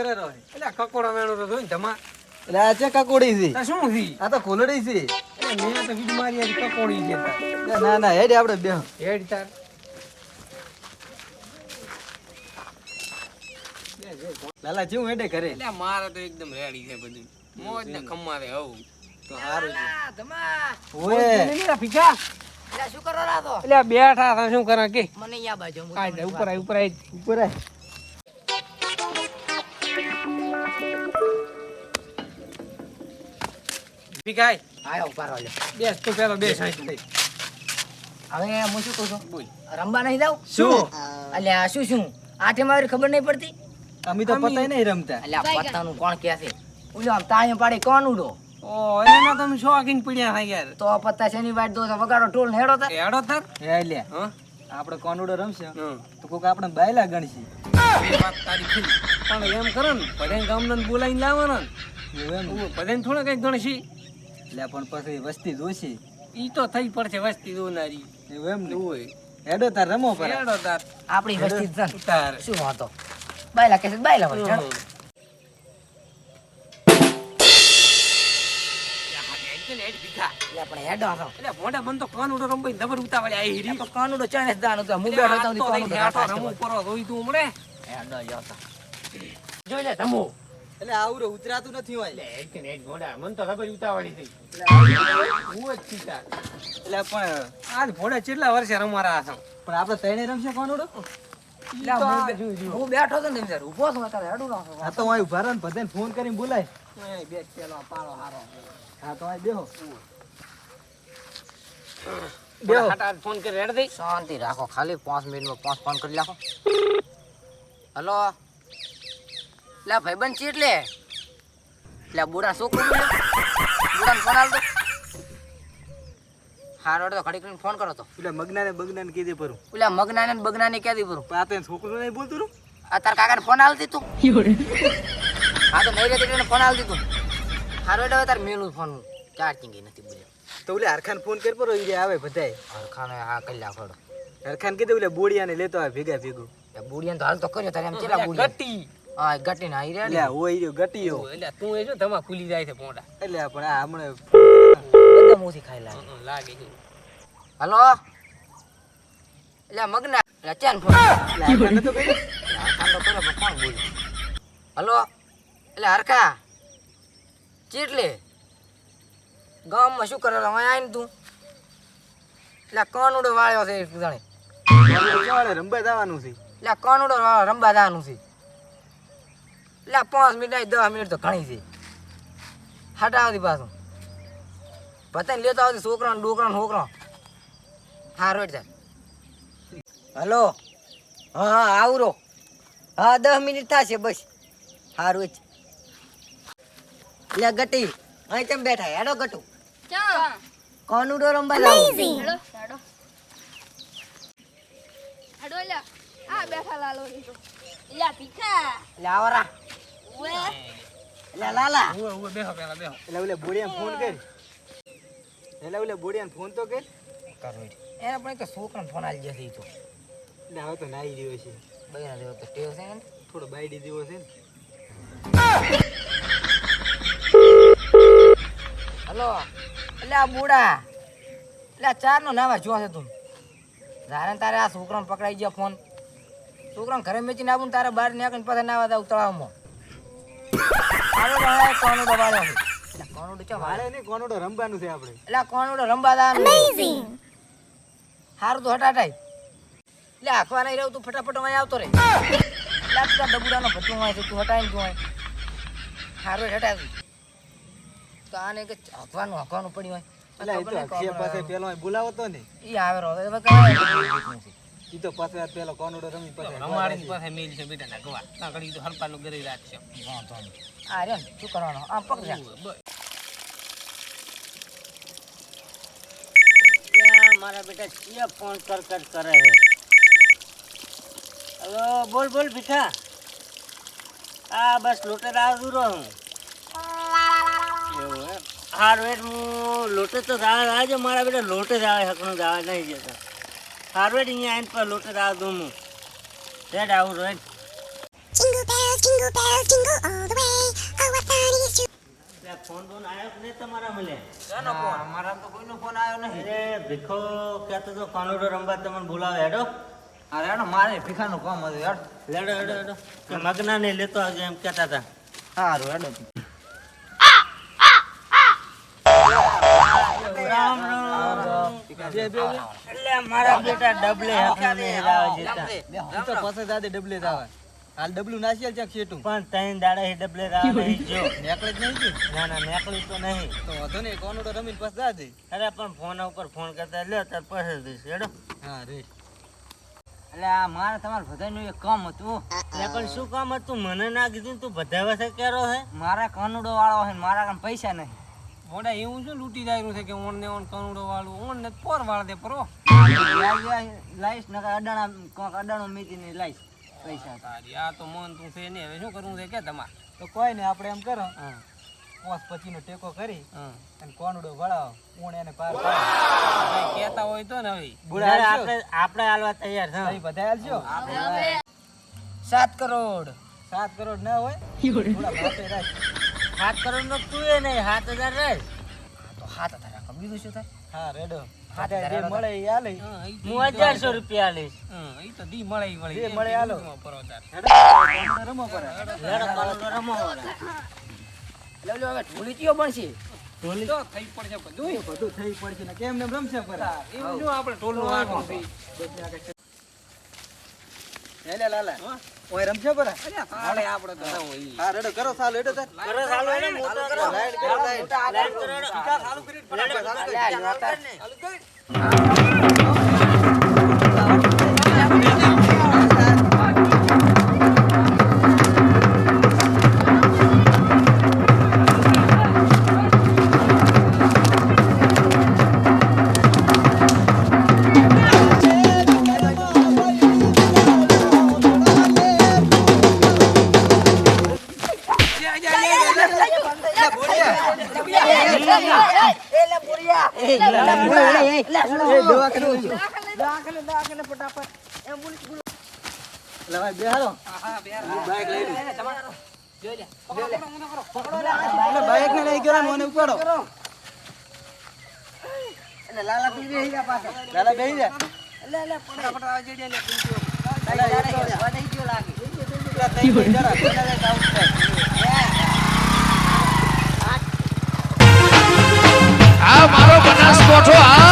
કરે રહે એટલે કકોડા વેણો તો જોઈને ધમા એટલે આ છે કકોડી છે. શું થી આ તો કોલડી છે. મેં તો કીધું મારી આજ કકોડી છે. ના ના હેડ આપણે બે. હેડ તાર. લાલા જેવું હેડે કરે એટલે મારે તો એકદમ રેડી છે બધું. મોજ ને ખમ્મારે હવું તો હારું ધમા. ઓએ પીછા એટલે શું કરો રહ્યા એટલે બેઠા શું કરે કે? મને અહીંયા બાજુ ઉપર આય ઉપર આય ઉપર આય. ભીખાય આયો ઊભા રહો બેસ તું પેલો બેસ. અહીં હવે હું શું કહું છું? બોલ. રમવા નહીં જાવ શું? એટલે શું શું? આઠે મારી ખબર નહીં પડતી? અમે તો પતાય નહીં રમતા. એટલે પતાનું કોણ કહે છે? ઓલો આમ તાય પાડી કોણ ઉડો? ઓ એના તમે શોખીન પડ્યા થાય યાર. તો પત્તા શેની વાટ દો વગાડો ટોલ હેડો તાર. હેડો તાર. હે લે. આપણે કોનુડો રમશે. તો કોક આપણે બાયલા ગણશે. વાત તારી પણ એમ કરો ને બધાય ગામના બોલાવીને લાવવાના ને. એવું એમ? ને? થોડા કંઈક ગણશી એટલે પણ પછી વસ્તી જોશે ઈ તો થઈ પડશે વસ્તી દોનારી એવું એમ ને? હોય હેડો તાર રમો પર. હેડો તાર. આપણી વસ્તી તાર શું વાતો બાયલા કે બાયલા હેડો. આપણે હેડો આવો. એટલે મોઢા બંધ તો કાનુડો રંબાઈ દબર ઉતાવળે આવી તો કાનુડો ચાણે દાન હતો હું બેઠો તો કાનુડો કાઢવા કરો રોઈ તું હમણે. જોઈ લે ધમો એટલે આવરો ઉતરાતું નથી હોય મન તો ખબર ઉતાવળી થઈ. હું જ સીતા એટલે પણ આજ ભોળે કેટલા વર્ષે રમારા આ પણ આપણે તઈને રમશે કોનુડો એટલે હું બેઠો તો ને એમ ત્યારે છું અત્યારે હેડું ના આ તો અહીં ઊભા ને બધાને ફોન કરીને બોલાય. બે પેલો પાળો હારો. હા તો અહીં બેહો. બેહો. ફોન કરી રેડ દઈ શાંતિ રાખો ખાલી પાંચ મિનિટમાં પાંચ ફોન કરી નાખો. હલો? લે ભાઈબંધ છે એટલે લે. બુરા છોકરું બુડાને ફોન આલતો હારો તો ઘડી કરીને ફોન કરો તો. એટલે મગનાને બગનાને કીધી પરું એટલે મગનાને ને બગનાને ક્યાંથી ભરું. પણ આ તો છોકરું નહીં બોલતું રું આ તાર કાકાને ફોન આલતી તું? હા તો નહીં રહેતી ફોન આલતી તું. હારો એટલે હવે તાર મેલું ફોન ચાર્જિંગ નથી બોલ્યો. તો ઓલે હરખાન ફોન કર પરો ઈ આવે બધાય. હરખાને હા કરી લાખોડો હરખાન કીધું ઓલે બોડિયાને લેતો આવે ભેગા ભેગું. એ બુડિયાને તો હાલ તો કર્યો તારે એમ કેટલા બુડિયા? ગટી. હા ગટી ના રે એટલે હોય રહ્યો ગટીયો એટલે તું એ જો તમા ખુલી જાય છે પોંડા એટલે પણ આ હમણે બધા મોથી ખાઈ લાગે. લાગે છે. હલો? એટલે મગના એટલે ચેન ફોન. એટલે નતો કર્યો? હરખાન તો કર્યો પણ કોણ બોલે? હલો? એટલે હરખા ચેટલે ગામમાં શું કરે હવે આવીને તું. એટલે કાનુડો વાળ્યો છે જાણે. જણે રમવા જવાનું છે. એટલે કાનુડો રમવા જવાનું છે. એટલે પાંચ મિનિટ દસ મિનિટ તો ઘણી છે. હટાવતી પાછું. પતંગ લેતો આવતી છોકરા ને ડોકરા ને છોકરા હા રોડ સાહેબ હલો? હા હા આવરો. હા દસ મિનિટ થશે બસ. હા રોજ એટલે ગટી અહીં તેમ બેઠા? હેડો ગટુ. કોનુડો રમવા જાવું હેડો હેડો. આ બેઠા લાલો એ પીકા એટલે આવરા એટલે લાલા ઉવે ઉવે બેહો પેલા બેહો એટલે ઓલે બોડિયાને ફોન કર એટલે ઓલે બોડિયાને ફોન તો કર પણ તો છોકરાને ફોન આવી જશે ઈ તો એટલે હવે તો નાઈ રહ્યો છે બૈરા જેવો તો ટેવ છે ને થોડો બાયડી દેવો છે ને હલો એટલે આ બુડા એટલે આ ચાર નો નાવા જો છે તું તારે તારે આ છોકરાને પકડાઈ ગયા ફોન છોકરાને ઘરે આવું ને તારે બહાર નીકળીને પાછા નાવા જાવ તળાવમાં. આવો ભાઈ કોનુડો વાળ્યો એટલે કોનુડો ચો વાળે? નહીં કોનોડો રમવાનું છે આપણે. એટલે આ કોનુડો રંબા દાનું સારું તો હટાટાય એટલે આખવા નહીં રહું તું ફટાફટ અહીં આવતો રે એટલે તું ડબુડાનો ભટ્ટું હોય છે તું હટાવીને તું હોય સારું હટાવી તો. આને કે હકવાનું હકવાનું પડ્યું હોય એટલે એ તો પાસે પેલો બોલાવો તો ને ઈ આવે રો હવે કઈ ઈ તો પાસે આ પેલો કોનડો રમી પાસે અમારી પાસે મેલ છે બેટા ના ગવા ના ઘડી તો હરપાનું ગરી રાખશે આ રે શું કરવાનો? આમ પકડ જા. મારા બેટા ચિયા ફોન કર કર કરે છે. હલો બોલ બોલ બીઠા આ બસ લોટે આવતું હું. એવું હે હાર વેટ હું લોટે તો આવે આવજો મારા બેટા લોટે જ આવે હકનું જવા નહીં જતા હારું એટ અહીંયા આવીને પર લોટે આવ દઉં હું રેડ આવું રેડ Jingle bells, jingle Jingle bells jingle all the way. Oh, what fun it is to એટલે ફોન બોન આવ્યો કે નહીં તમારા મને? શાનો ફોન અમારા તો કોઈનો ફોન આવ્યો નહીં. અરે ભીખો કહેતો તો કાનુડો રમવા તમને બોલાવે હેડો. અરે હેડો મારે ભીખાનું કામ હતું હેડ. લેડો હેડો હેડો. મગના ને લેતો આવજો એમ કહેતા હતા. સારું હેડો. રામ રામ. એટલે મારા બેટા ડબલે હાથમાં નહીં જતા. તો પાસે જાતે ડબલે જ હાલ ડબલું નાસિયલ ચાક શેટું પણ ત્રણ દાડા એ ડબલે રાહ જો નેકળે જ નહીં ના ના નીકળી તો નહીં. તો વાંધો નહીં કોનુડો રમીને પછી જાજે અરે પણ ફોન ઉપર ફોન કરતા લ્યો તાર પાસે દઈશ હેડો. હા રે એટલે આ મારે તમારે બધાનું એક કામ હતું. એટલે પણ શું કામ હતું? મને ના કીધું તું બધા પાસે કેરો હે? મારા કાનુડો વાળો છે મારા કામ પૈસા નહીં. મોડા એવું શું લૂંટી જાય છે કે ઓન ને ઓન કરોડો વાળું? ઓન ને પોર વાળ દે પરો. લાઈશ ને અડાણા કોક અડાણો મીતીને લાઈશ પૈસા તારી આ તો મન તું છે ને હવે શું કરવું છે? કે તમારે? તો કોઈ નહીં આપણે એમ કરો. હા. પછી પછીનો ટેકો કરી અને કોનડો વળાવો ઊણ એને પાર કેતા હોય તો ને હવે. બુડા આપણે આપણે હાલવા તૈયાર છે બધા હાલજો સાત કરોડ. સાત કરોડ ના હોય? સાત કરોડ નો તું એ નહીં સાત હજાર રહે તો હાથ હજાર રકમ બીજું શું થાય હા રેડો કેમ ને રમશે પર હેલે લાલા. ઓય રમશે પર? હાલે આપણે તો. ના હા રેડો કરો સાલ રેડો તાર. કરો ચાલુ એને મોટો કરો. લાઈટ કરો લાઈટ લાઈન કરો. હેડો. એ દાખલે હા ને લઈ ગયો મને ઉપાડો. લાલા પી બેહી જા. પાછો મારો બનાસકોઠો આ